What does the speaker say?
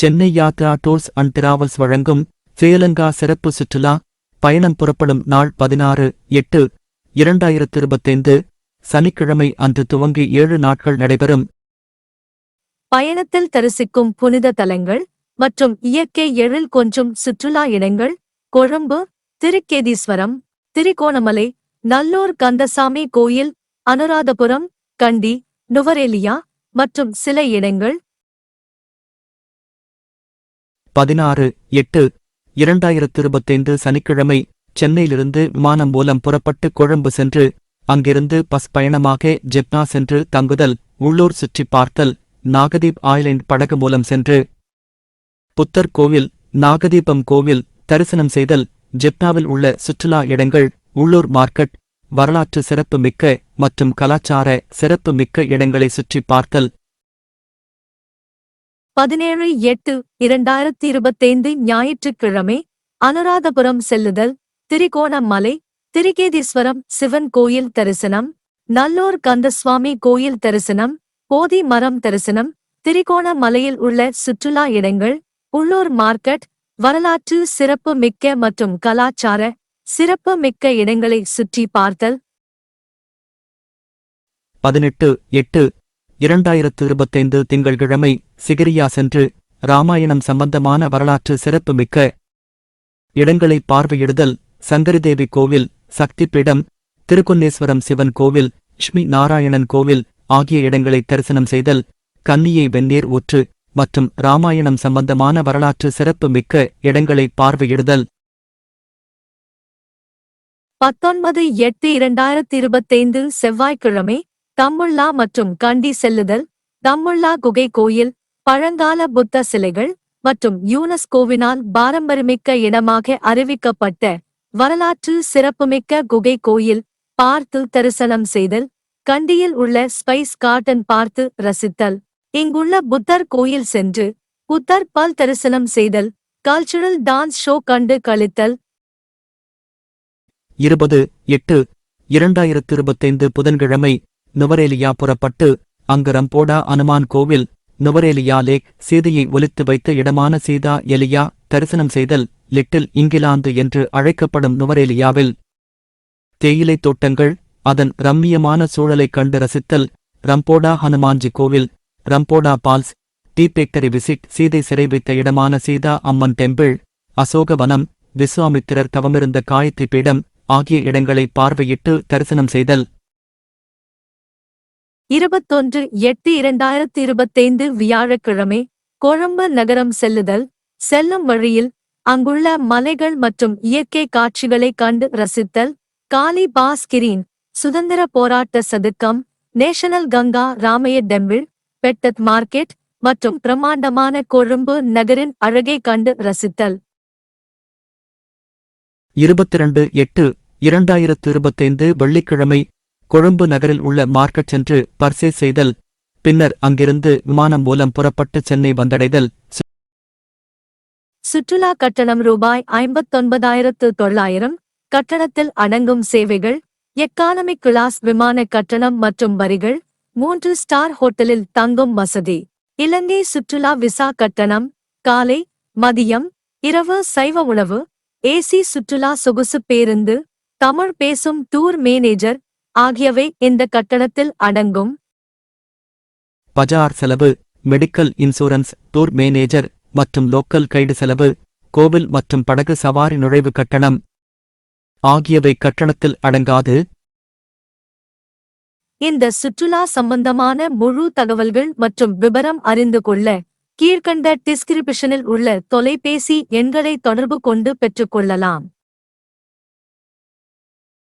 Chennai Yatra tours and travels வழங்கும் ஸ்ரீலங்கா சிறப்பு சுற்றுலா பயணம் புறப்படும் நாள் பதினாறு எட்டு இரண்டாயிரத்து இருபத்தைந்து சனிக்கிழமை அன்று துவங்கி ஏழு நாட்கள் நடைபெறும். பயணத்தில் தரிசிக்கும் புனித தலங்கள் மற்றும் இயற்கை எழில் கொஞ்சும் சுற்றுலா இடங்கள் கொழும்பு திருக்கேதீஸ்வரம் திரிகோணமலை நல்லூர் கந்தசாமி கோயில் அனுராதபுரம் கண்டி நுவரேலியா மற்றும் சில இடங்கள் பதினாறு எட்டு இரண்டாயிரத்து இருபத்தைந்து சனிக்கிழமை சென்னையிலிருந்து விமானம் மூலம் புறப்பட்டு கொழும்பு சென்று அங்கிருந்து பஸ் பயணமாக ஜெப்னா சென்று தங்குதல் உள்ளூர் சுற்றிப் பார்த்தல் நாகதீப் ஐலேண்ட் படகு மூலம் சென்று. புத்தர் கோவில் நாகதீபம் கோவில் தரிசனம் செய்தல் ஜெப்னாவில் உள்ள சுற்றுலா இடங்கள் உள்ளூர் மார்க்கெட் வரலாற்று சிறப்பு மிக்க மற்றும் கலாச்சார சிறப்பு மிக்க இடங்களை சுற்றிப் பார்த்தல் பதினேழு எட்டு இரண்டாயிரத்தி இருபத்தைந்து ஞாயிற்றுக்கிழமை அனுராதபுரம் செல்லுதல் திரிகோணமலை திரிகேதீஸ்வரம் சிவன் கோயில் தரிசனம் நல்லூர் கந்தசுவாமி கோயில் தரிசனம் போதி மரம் தரிசனம் திரிகோணமலையில் உள்ள சுற்றுலா இடங்கள் உள்ளூர் மார்க்கெட் வரலாற்று சிறப்பு மிக்க மற்றும் கலாச்சார சிறப்பு மிக்க இடங்களை சுற்றி பார்த்தல். பதினெட்டு எட்டு இரண்டாயிரத்து இருபத்தைந்து திங்கள்கிழமை சிகிரியா சென்று ராமாயணம் சம்பந்தமான வரலாற்று சிறப்பு மிக்க இடங்களை பார்வையிடுதல் சங்கரிதேவி கோவில் சக்திப்பீடம் திருக்குன்னேஸ்வரம் சிவன் கோவில் லட்சுமி நாராயணன் கோவில் ஆகிய இடங்களை தரிசனம் செய்தல் கன்னியை வெந்நீர் ஊற்று மற்றும் ராமாயணம் சம்பந்தமான வரலாற்று சிறப்பு மிக்க இடங்களை பார்வையிடுதல். பத்தொன்பது எட்டு இரண்டாயிரத்தி இருபத்தைந்து செவ்வாய்க்கிழமை தம்முள்ளா மற்றும் கண்டி செல்லுதல் தம்முள்ளா குகை கோயில் பழங்கால புத்த சிலைகள் மற்றும் யூனஸ்கோவினால் பாரம்பரியமிக்க இடமாக அறிவிக்கப்பட்ட வரலாற்று சிறப்புமிக்க குகை கோயில் பார்த்து தரிசனம் செய்தல் கண்டியில் உள்ள ஸ்பைஸ் கார்டன் பார்த்து ரசித்தல். இங்குள்ள புத்தர் கோயில் சென்று புத்தர் பல் தரிசனம் செய்தல் கல்ச்சுரல் டான்ஸ் ஷோ கண்டு கழித்தல் இருபது எட்டு இரண்டாயிரத்து இருபத்தைந்து புதன்கிழமை நுவரேலியா புறப்பட்டு அங்கு ரம்போடா அனுமான் கோவில் நுவரேலியா லேக் சீதையை ஒலித்து வைத்த இடமான சீதா எலியா தரிசனம் செய்தல் லிட்டில் இங்கிலாந்து என்று அழைக்கப்படும் நுவரேலியாவில். தேயிலைத் தோட்டங்கள் அதன் ரம்மியமான சூழலைக் கண்டு ரசித்தல் ரம்போடா ஹனுமான்ஜி கோவில் Ramboda falls tea bakery visit Sita சிறை வைத்த இடமான சீதா அம்மன் டெம்பிள் அசோகவனம் விஸ்வாமித்திரர் தவமிருந்த காயத்தி பீடம் ஆகிய இடங்களை பார்வையிட்டு தரிசனம் செய்தல். இருபத்தொன்று எட்டு இரண்டாயிரத்தி இருபத்தைந்து வியாழக்கிழமை கொழும்பு நகரம் செல்லுதல். செல்லும் வழியில் அங்குள்ள மலைகள் மற்றும் இயற்கை காட்சிகளைக் கண்டு ரசித்தல். காலி பாஸ்கிரீன் சுதந்திர போராட்ட சதுக்கம். National Gangaramaya temple Pettah market மற்றும் பிரம்மாண்டமான கொழும்பு நகரின் அழகை கண்டு ரசித்தல். இருபத்திரண்டு எட்டு இரண்டாயிரத்து இருபத்தைந்து வெள்ளிக்கிழமை கொழும்பு நகரில் உள்ள மார்க்கெட் சென்று பர்சேஸ் செய்தல் பின்னர் அங்கிருந்து விமானம் மூலம் புறப்பட்டு சென்னை வந்தடைதல். சுற்றுலா கட்டணம் ரூபாய் ஐம்பத்தொன்பதாயிரத்து தொள்ளாயிரம். கட்டணத்தில் அடங்கும் சேவைகள் எக்கானமி கிளாஸ் விமான கட்டணம் மற்றும் வரிகள் மூன்று ஸ்டார் ஹோட்டலில் தங்கும் வசதி. இலங்கை சுற்றுலா விசா கட்டணம் காலை மதியம் இரவு சைவ உணவு ஏசி சுற்றுலா சொகுசு பேருந்து தமிழ் பேசும் டூர் மேனேஜர் ஆகியவை இந்த கட்டணத்தில் அடங்கும். பஜார் செலவு மெடிக்கல் இன்சூரன்ஸ் டூர் மேனேஜர் மற்றும் லோக்கல் கைடு செலவு கோவில் மற்றும் படகு சவாரி நுழைவு கட்டணம். ஆகியவை கட்டணத்தில் அடங்காது. இந்த சுற்றுலா சம்பந்தமான முழு தகவல்கள் மற்றும் விபரம் அறிந்து கொள்ள கீழ்க்கண்ட டிஸ்கிரிப்ஷனில் உள்ள தொலைபேசி எண்களை தொடர்பு கொண்டு பெற்றுக்கொள்ளலாம்